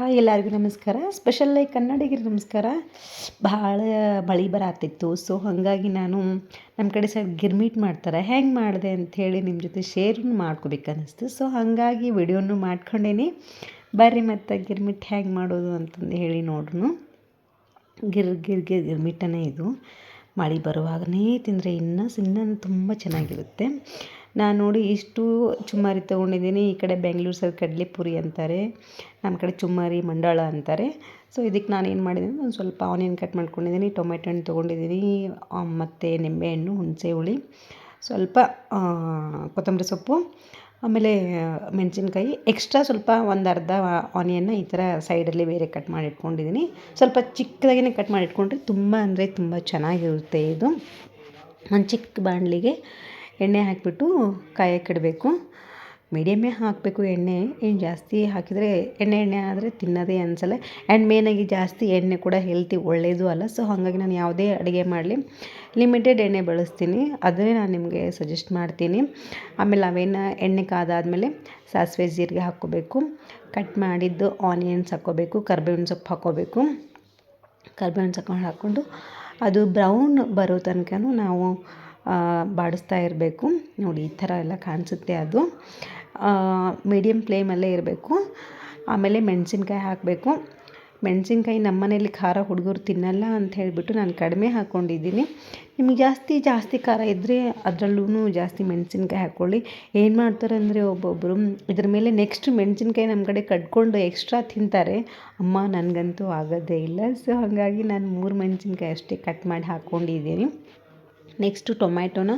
Hi ಎಲ್ಲರಿಗೂ ನಮಸ್ಕಾರ. Special ಕನ್ನಡಿಗರಿಗೆ ನಮಸ್ಕಾರ. ಭಾಳ ಮಳೆ ಬರತ್ತಿತ್ತು ಸೊ ಹಾಗಾಗಿ ನಾನು ನಮ್ಮ ಕಡೆ ಸೈಡ್ ಗಿರ್ಮಿಟ್ ಮಾಡ್ತಾರೆ. ಹೆಂಗೆ ಮಾಡಿದೆ ಅಂಥೇಳಿ ನಿಮ್ಮ ಜೊತೆ ಶೇರ್ ಮಾಡ್ಕೋಬೇಕನ್ನಿಸ್ತು. ಸೊ ಹಾಗಾಗಿ ವಿಡಿಯೋನು ಮಾಡ್ಕೊಂಡೇನಿ. ಬರ್ರಿ ಮತ್ತು ಗಿರ್ಮಿಟ್ ಹೆಂಗೆ ಮಾಡೋದು ಅಂತಂದು ಹೇಳಿ ನೋಡ್ರು ಗಿರ್ ಗಿರ್ ಗಿರ್ ಗಿರ್ಮಿಟ್ಟನೇ ಇದು. ಮಳೆ ಬರುವಾಗನೇ ತಿಂದರೆ ಇನ್ನೂ ಇನ್ನೂ ತುಂಬ ಚೆನ್ನಾಗಿರುತ್ತೆ. ನಾನು ನೋಡಿ ಇಷ್ಟು ಚುಮ್ಮಾರಿ ತೊಗೊಂಡಿದ್ದೀನಿ. ಈ ಕಡೆ ಬೆಂಗಳೂರು ಸೈಡ್ ಕಡಲೆಪುರಿ ಅಂತಾರೆ. ನಮ್ಮ ಕಡೆ ಚುಮಾರಿ ಮಂಡಾಳ ಅಂತಾರೆ. ಸೊ ಇದಕ್ಕೆ ನಾನು ಏನು ಮಾಡಿದ್ದೀನಿ ಒಂದು ಸ್ವಲ್ಪ ಆನಿಯನ್ ಕಟ್ ಮಾಡ್ಕೊಂಡಿದ್ದೀನಿ. ಟೊಮೆಟೊ ಹಣ್ಣು ತೊಗೊಂಡಿದ್ದೀನಿ. ಮತ್ತು ನಿಂಬೆಹಣ್ಣು ಹುಣಸೆ ಹುಳಿ ಸ್ವಲ್ಪ ಕೊತ್ತಂಬರಿ ಸೊಪ್ಪು, ಆಮೇಲೆ ಮೆಣಸಿನ್ಕಾಯಿ. ಎಕ್ಸ್ಟ್ರಾ ಸ್ವಲ್ಪ ಒಂದು ಅರ್ಧ ಆನಿಯನ್ನ ಈ ಥರ ಸೈಡಲ್ಲಿ ಬೇರೆ ಕಟ್ ಮಾಡಿ ಇಟ್ಕೊಂಡಿದ್ದೀನಿ ಸ್ವಲ್ಪ ಚಿಕ್ಕದಾಗೇ ಕಟ್ ಮಾಡಿ ಇಟ್ಕೊಂಡ್ರೆ ತುಂಬ ಅಂದರೆ ತುಂಬ ಚೆನ್ನಾಗಿರುತ್ತೆ ಇದು. ಒಂದು ಚಿಕ್ಕ ಬಾಣಲಿಗೆ ಎಣ್ಣೆ ಹಾಕಿಬಿಟ್ಟು ಕಾಯಕ್ಕಿಡಬೇಕು ಮೀಡಿಯಮ್ಮೇ ಹಾಕಬೇಕು ಎಣ್ಣೆ. ಏನು ಜಾಸ್ತಿ ಹಾಕಿದರೆ ಎಣ್ಣೆ ಎಣ್ಣೆ ಆದರೆ ತಿನ್ನೋದೇ ಅನಿಸಲ್ಲ. ಆ್ಯಂಡ್ ಮೇನಾಗಿ ಜಾಸ್ತಿ ಎಣ್ಣೆ ಕೂಡ ಹೆಲ್ತಿ ಒಳ್ಳೆಯದು ಅಲ್ಲ. ಸೊ ಹಾಗಾಗಿ ನಾನು ಯಾವುದೇ ಅಡುಗೆ ಮಾಡಲಿ ಲಿಮಿಟೆಡ್ ಎಣ್ಣೆ ಬಳಸ್ತೀನಿ. ಅದನ್ನೇ ನಾನು ನಿಮಗೆ ಸಜೆಸ್ಟ್ ಮಾಡ್ತೀನಿ. ಆಮೇಲೆ ಅವೇನು ಎಣ್ಣೆ ಕಾದಾದಮೇಲೆ ಸಾಸಿವೆ ಜೀರಿಗೆ ಹಾಕ್ಕೋಬೇಕು. ಕಟ್ ಮಾಡಿದ್ದು ಆನಿಯನ್ಸ್ ಹಾಕ್ಕೋಬೇಕು. ಕರ್ಬೇವಿನ ಸೊಪ್ಪು ಹಾಕ್ಕೋಬೇಕು. ಕರ್ಬೇವಿನ ಸೊಪ್ಪು ಹಾಕ್ಕೊಂಡು ಅದು ಬ್ರೌನ್ ಬರೋ ತನಕನೂ ನಾವು ಬಾಡಿಸ್ತಾ ಇರಬೇಕು. ನೋಡಿ, ಈ ಥರ ಎಲ್ಲ ಕಾಣಿಸುತ್ತೆ ಅದು. ಮೀಡಿಯಮ್ ಫ್ಲೇಮಲ್ಲೇ ಇರಬೇಕು. ಆಮೇಲೆ ಮೆಣಸಿನ್ಕಾಯಿ ಹಾಕಬೇಕು. ಮೆಣಸಿನ್ಕಾಯಿ ನಮ್ಮ ಮನೇಲಿ ಖಾರ ಹುಡುಗರು ತಿನ್ನಲ್ಲ ಅಂತ ಹೇಳಿಬಿಟ್ಟು ನಾನು ಕಡಿಮೆ ಹಾಕ್ಕೊಂಡಿದ್ದೀನಿ. ನಿಮಗೆ ಜಾಸ್ತಿ ಜಾಸ್ತಿ ಖಾರ ಇದ್ದರೆ ಅದರಲ್ಲೂ ಜಾಸ್ತಿ ಮೆಣಸಿನ್ಕಾಯಿ ಹಾಕ್ಕೊಳ್ಳಿ. ಏನು ಮಾಡ್ತಾರೆ ಅಂದರೆ ಒಬ್ಬೊಬ್ಬರು ಇದ್ರ ಮೇಲೆ ನೆಕ್ಸ್ಟ್ ಮೆಣಸಿನ್ಕಾಯಿ ನಮ್ಮ ಕಡೆ ಕಟ್ಕೊಂಡು ಎಕ್ಸ್ಟ್ರಾ ತಿಂತಾರೆ. ಅಮ್ಮ, ನನಗಂತೂ ಆಗೋದೇ ಇಲ್ಲ. ಸೊ ಹಾಗಾಗಿ ನಾನು ಮೂರು ಮೆಣಸಿನ್ಕಾಯಿ ಅಷ್ಟೇ ಕಟ್ ಮಾಡಿ ಹಾಕ್ಕೊಂಡಿದ್ದೀನಿ. ನೆಕ್ಸ್ಟು ಟೊಮ್ಯಾಟೋನ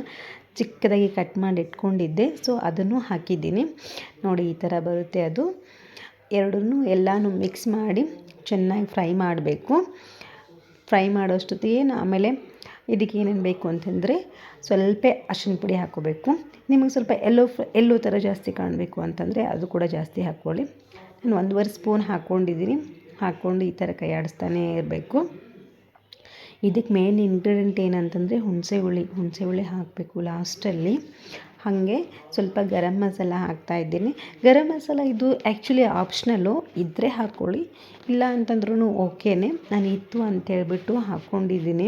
ಚಿಕ್ಕದಾಗಿ ಕಟ್ ಮಾಡಿ ಇಟ್ಕೊಂಡಿದ್ದೆ. ಸೊ ಅದನ್ನು ಹಾಕಿದ್ದೀನಿ. ನೋಡಿ, ಈ ಥರ ಬರುತ್ತೆ ಅದು. ಎರಡನ್ನು ಎಲ್ಲಾನು ಮಿಕ್ಸ್ ಮಾಡಿ ಚೆನ್ನಾಗಿ ಫ್ರೈ ಮಾಡಬೇಕು. ಫ್ರೈ ಮಾಡೋಷ್ಟೊತ್ತಿಗೆ ಆಮೇಲೆ ಇದಕ್ಕೆ ಏನೇನು ಬೇಕು ಅಂತಂದರೆ ಸ್ವಲ್ಪ ಅರ್ಶಿನ ಪುಡಿ ಹಾಕೋಬೇಕು ನಿಮಗೆ ಸ್ವಲ್ಪ ಎಲ್ಲೋ ಎಲ್ಲೋ ಥರ ಜಾಸ್ತಿ ಕಾಣಬೇಕು ಅಂತಂದರೆ ಅದು ಕೂಡ ಜಾಸ್ತಿ ಹಾಕ್ಕೊಳ್ಳಿ. ನಾನು ಒಂದುವರೆ ಸ್ಪೂನ್ ಹಾಕ್ಕೊಂಡಿದ್ದೀನಿ. ಹಾಕ್ಕೊಂಡು ಈ ಥರ ಕೈ ಆಡಿಸ್ತಾನೇ ಇರಬೇಕು. ಇದಕ್ಕೆ ಮೇನ್ ಇಂಗ್ರೀಡಿಯೆಂಟ್ ಏನಂತಂದರೆ ಹುಣಸೆ ಹುಳಿ ಹುಣಸೆ ಹುಳಿ ಹಾಕಬೇಕು ಲಾಸ್ಟಲ್ಲಿ ಹಾಗೆ ಸ್ವಲ್ಪ ಗರಂ ಮಸಾಲ ಹಾಕ್ತಾಯಿದ್ದೀನಿ ಗರಂ ಮಸಾಲ ಇದು ಆ್ಯಕ್ಚುಲಿ ಆಪ್ಷನಲ್ಲು ಇದ್ದರೆ ಹಾಕ್ಕೊಳ್ಳಿ ಇಲ್ಲ ಅಂತಂದ್ರೂ ಓಕೆನೇ ನಾನು ಇತ್ತು ಅಂತೇಳ್ಬಿಟ್ಟು ಹಾಕ್ಕೊಂಡಿದ್ದೀನಿ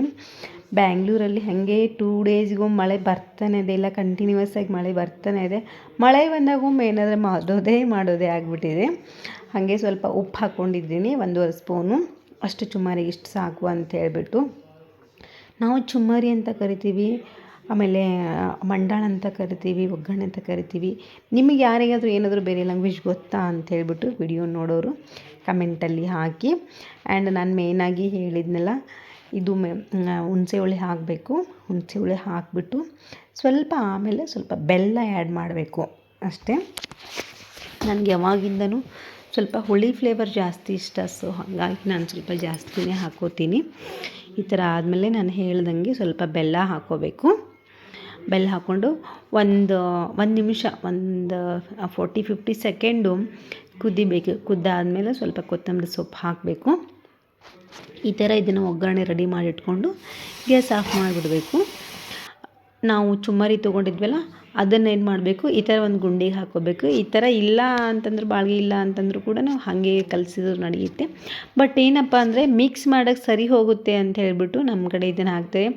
ಬ್ಯಾಂಗ್ಳೂರಲ್ಲಿ ಹಾಗೆ ಟೂ ಡೇಸ್ಗೂ ಮಳೆ ಬರ್ತಾನೆ ಇದೆ. ಇಲ್ಲ ಕಂಟಿನ್ಯೂಸ್ ಆಗಿ ಮಳೆ ಬರ್ತಾನೆ ಇದೆ. ಮಳೆ ಬಂದಾಗೊಮ್ಮೆ ಏನಾದರೂ ಮಾಡೋದೇ ಮಾಡೋದೇ ಆಗಿಬಿಟ್ಟಿದೆ. ಹಾಗೆ ಸ್ವಲ್ಪ ಉಪ್ಪು ಹಾಕ್ಕೊಂಡಿದ್ದೀನಿ ಒಂದುವರೆ ಸ್ಪೂನು ಅಷ್ಟು ಸುಮಾರಿಗೆ ಇಷ್ಟು ಸಾಕು ಅಂತ ಹೇಳ್ಬಿಟ್ಟು. ನಾವು ಚುಮ್ಮರಿ ಅಂತ ಕರಿತೀವಿ, ಆಮೇಲೆ ಮಂಡಾಳ ಅಂತ ಕರಿತೀವಿ, ಒಗ್ಗರಣೆ ಅಂತ ಕರಿತೀವಿ. ನಿಮಗೆ ಯಾರಿಗಾದರೂ ಏನಾದರೂ ಬೇರೆ ಲ್ಯಾಂಗ್ವೇಜ್ ಗೊತ್ತಾ ಅಂತ ಹೇಳ್ಬಿಟ್ಟು ವಿಡಿಯೋ ನೋಡೋರು ಕಮೆಂಟಲ್ಲಿ ಹಾಕಿ. ಆ್ಯಂಡ್ ನಾನು ಮೇಯ್ನಾಗಿ ಹೇಳಿದ್ನಲ್ಲ, ಇದು ಮೆ ಹುಣಸೆ ಹುಳಿ ಹಾಕಬೇಕು. ಹುಣಸೆ ಹುಳಿ ಹಾಕಿಬಿಟ್ಟು ಸ್ವಲ್ಪ ಆಮೇಲೆ ಸ್ವಲ್ಪ ಬೆಲ್ಲ ಆ್ಯಡ್ ಮಾಡಬೇಕು ಅಷ್ಟೇ. ನನಗೆ ಯಾವಾಗಿಂದನೂ ಸ್ವಲ್ಪ ಹುಳಿ ಫ್ಲೇವರ್ ಜಾಸ್ತಿ ಇಷ್ಟ ಸೊ ಹಾಗಾಗಿ ನಾನು ಸ್ವಲ್ಪ ಜಾಸ್ತಿನೇ ಹಾಕೋತೀನಿ. ಈ ಥರ ಆದಮೇಲೆ ನಾನು ಹೇಳ್ದಂಗೆ ಸ್ವಲ್ಪ ಬೆಲ್ಲ ಹಾಕ್ಕೋಬೇಕು ಬೆಲ್ಲ ಹಾಕ್ಕೊಂಡು ಒಂದು ಒಂದು ನಿಮಿಷ, ಒಂದು ಫೋರ್ಟಿ, ಫಿಫ್ಟಿ ಸೆಕೆಂಡು ಕುದಿಬೇಕು. ಕುದ್ದಾದಮೇಲೆ ಸ್ವಲ್ಪ ಕೊತ್ತಂಬರಿ ಸೊಪ್ಪು ಹಾಕಬೇಕು. ಈ ಥರ ಇದನ್ನು ಒಗ್ಗರಣೆ ರೆಡಿ ಮಾಡಿಟ್ಕೊಂಡು ಗ್ಯಾಸ್ ಆಫ್ ಮಾಡಿಬಿಡಬೇಕು. ನಾವು ಚುಮ್ಮರಿ ತೊಗೊಂಡಿದ್ವಲ್ಲ, ಅದನ್ನು ಏನು ಮಾಡಬೇಕು? ಈ ಥರ ಒಂದು ಗುಂಡಿಗೆ ಹಾಕ್ಕೋಬೇಕು ಈ ಥರ ಇಲ್ಲ ಅಂತಂದ್ರೆ ಬಾಳ್ಗೆ ಇಲ್ಲ ಅಂತಂದ್ರೂ ಕೂಡ ನಾವು ಹಾಗೆ ಕಲಸಿದ್ರು ನಡೆಯುತ್ತೆ. ಬಟ್ ಏನಪ್ಪ ಅಂದರೆ ಮಿಕ್ಸ್ ಮಾಡೋಕ್ಕೆ ಸರಿ ಹೋಗುತ್ತೆ ಅಂತ ಹೇಳಿಬಿಟ್ಟು ನಮ್ಮ ಕಡೆ ಇದನ್ನು ಹಾಕ್ತೇವೆ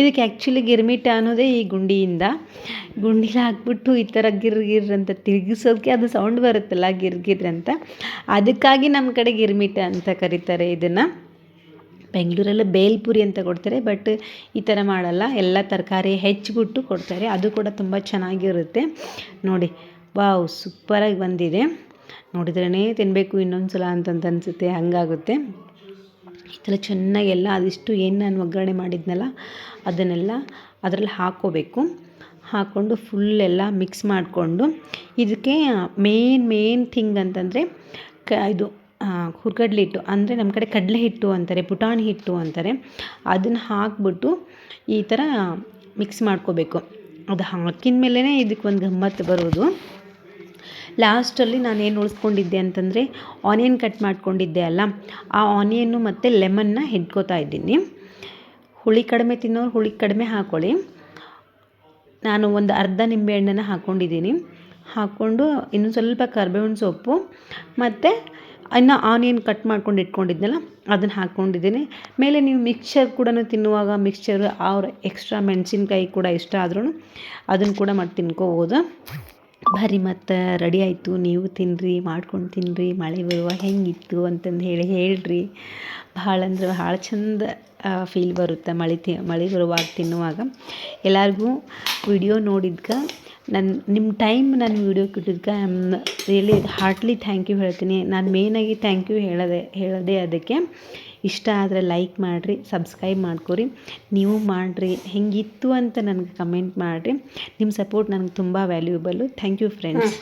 ಇದಕ್ಕೆ ಆ್ಯಕ್ಚುಲಿ ಗಿರ್ಮಿಟ ಅನ್ನೋದೇ ಈ ಗುಂಡಿಯಿಂದ. ಗುಂಡಿಲಿ ಹಾಕ್ಬಿಟ್ಟು ಈ ಥರ ಗಿರ್ ಗಿರ್ ಅಂತ ತಿರುಗಿಸೋದಕ್ಕೆ ಅದು ಸೌಂಡ್ ಬರುತ್ತಲ್ಲ, ಗಿರ್ ಗಿರ್ ಅಂತ. ಅದಕ್ಕಾಗಿ ನಮ್ಮ ಕಡೆ ಗಿರ್ಮಿಟ ಅಂತ ಕರೀತಾರೆ ಇದನ್ನು. ಬೆಂಗಳೂರಲ್ಲಿ ಬೇಲ್ಪುರಿ ಅಂತ ಕೊಡ್ತಾರೆ, ಬಟ್ ಈ ಥರ ಮಾಡಲ್ಲ. ಎಲ್ಲ ತರಕಾರಿ ಹೆಚ್ಚಿಬಿಟ್ಟು ಕೊಡ್ತಾರೆ. ಅದು ಕೂಡ ತುಂಬ ಚೆನ್ನಾಗಿರುತ್ತೆ. ನೋಡಿ, ವಾವ್, ಸೂಪರಾಗಿ ಬಂದಿದೆ. ನೋಡಿದ್ರೇ ತಿನ್ನಬೇಕು ಇನ್ನೊಂದು ಸಲ ಅಂತಂತ ಅನಿಸುತ್ತೆ, ಹಂಗಾಗುತ್ತೆ. ಈ ಥರ ಚೆನ್ನಾಗಿ ಎಲ್ಲ, ಅದಿಷ್ಟು ಏನು ನಾನು ಒಗ್ಗರಣೆ ಮಾಡಿದ್ನಲ್ಲ, ಅದನ್ನೆಲ್ಲ ಅದರಲ್ಲಿ ಹಾಕ್ಕೋಬೇಕು. ಹಾಕ್ಕೊಂಡು ಫುಲ್ ಎಲ್ಲ ಮಿಕ್ಸ್ ಮಾಡಿಕೊಂಡು, ಇದಕ್ಕೆ ಮೇನ್ ಮೇನ್ ಥಿಂಗ್ ಅಂತಂದರೆ ಕ, ಇದು ಹುರ್ಗಡ್ಲೆ ಹಿಟ್ಟು, ಅಂದರೆ ನಮ್ಮ ಕಡೆ ಕಡಲೆ ಹಿಟ್ಟು ಅಂತಾರೆ, ಪುಟಾಣಿ ಹಿಟ್ಟು ಅಂತಾರೆ. ಅದನ್ನು ಹಾಕ್ಬಿಟ್ಟು ಈ ಥರ ಮಿಕ್ಸ್ ಮಾಡ್ಕೋಬೇಕು. ಅದು ಹಾಕಿದ ಮೇಲೇ ಇದಕ್ಕೆ ಒಂದು ಗಮ್ಮತ್ತು ಬರೋದು. ಲಾಸ್ಟಲ್ಲಿ ನಾನು ಏನು ಉಳಿಸ್ಕೊಂಡಿದ್ದೆ ಅಂತಂದರೆ ಆನಿಯನ್ ಕಟ್ ಮಾಡ್ಕೊಂಡಿದ್ದೆ ಅಲ್ಲ? ಆ ಆನಿಯನ್ನು ಮತ್ತು ಲೆಮನ್ನ ಹಿಡ್ಕೋತಾ ಇದ್ದೀನಿ. ಹುಳಿ ಕಡಿಮೆ ತಿನ್ನೋರು ಹುಳಿ ಕಡಿಮೆ ಹಾಕ್ಕೊಳ್ಳಿ ನಾನು ಒಂದು ಅರ್ಧ ನಿಂಬೆಹಣ್ಣನ್ನು ಹಾಕ್ಕೊಂಡಿದ್ದೀನಿ ಹಾಕ್ಕೊಂಡು ಇನ್ನೂ ಸ್ವಲ್ಪ ಕರ್ಬೇವಿನ ಸೊಪ್ಪು, ಮತ್ತು ಇನ್ನು ಆನಿಯನ್ ಕಟ್ ಮಾಡ್ಕೊಂಡು ಇಟ್ಕೊಂಡಿದ್ನಲ್ಲ, ಅದನ್ನು ಹಾಕ್ಕೊಂಡಿದ್ದೀನಿ. ಮೇಲೆ ನೀವು ಮಿಕ್ಸ್ಚರ್ ಕೂಡ ತಿನ್ನುವಾಗ ಮಿಕ್ಸ್ಚರ್ ಅವ್ರ ಎಕ್ಸ್ಟ್ರಾ ಮೆಣಸಿನ್ಕಾಯಿ ಕೂಡ ಇಷ್ಟ ಆದ್ರೂ ಅದನ್ನು ಕೂಡ ಮಾಡಿ ತಿನ್ಕೋಬೋದು. ಬರೀ ಮತ್ತು ರೆಡಿ ಆಯಿತು, ನೀವು ತಿನ್ನಿರಿ ಮಾಡ್ಕೊಂಡು ತಿನ್ನಿರಿ ಮಳೆ ಬರುವ ಹೆಂಗಿತ್ತು ಅಂತಂದು ಹೇಳಿ ಹೇಳ್ರಿ. ಭಾಳ ಅಂದ್ರೆ ಭಾಳ ಚಂದ ಫೀಲ್ ಬರುತ್ತೆ. ಮಳೆ ತಿ, ಮಳೆ ಬರುವಾಗ ತಿನ್ನುವಾಗ. ಎಲ್ಲರಿಗೂ ವಿಡಿಯೋ ನೋಡಿದ್ಕೆ ನನ್ನ ನಿಮ್ಮ ಟೈಮ್ ನಾನು video ಕೊಟ್ಟಿದ್ಕೆ I am really heartly thank you ಹೇಳ್ತೀನಿ. ನಾನು ಮೇನಾಗಿ ಥ್ಯಾಂಕ್ ಯು ಹೇಳೋದೆ, ಹೇಳದೆ ಅದಕ್ಕೆ ಇಷ್ಟ ಆದರೆ ಲೈಕ್ ಮಾಡಿರಿ ಸಬ್ಸ್ಕ್ರೈಬ್ ಮಾಡ್ಕೊರಿ. ನೀವು ಮಾಡಿರಿ, ಹೆಂಗಿತ್ತು ಅಂತ ನನಗೆ ಕಮೆಂಟ್ ಮಾಡಿರಿ. ನಿಮ್ಮ ಸಪೋರ್ಟ್ ನನಗೆ ತುಂಬ ವ್ಯಾಲ್ಯೂಬಲ್ಲು ಥ್ಯಾಂಕ್ ಯು ಫ್ರೆಂಡ್ಸ್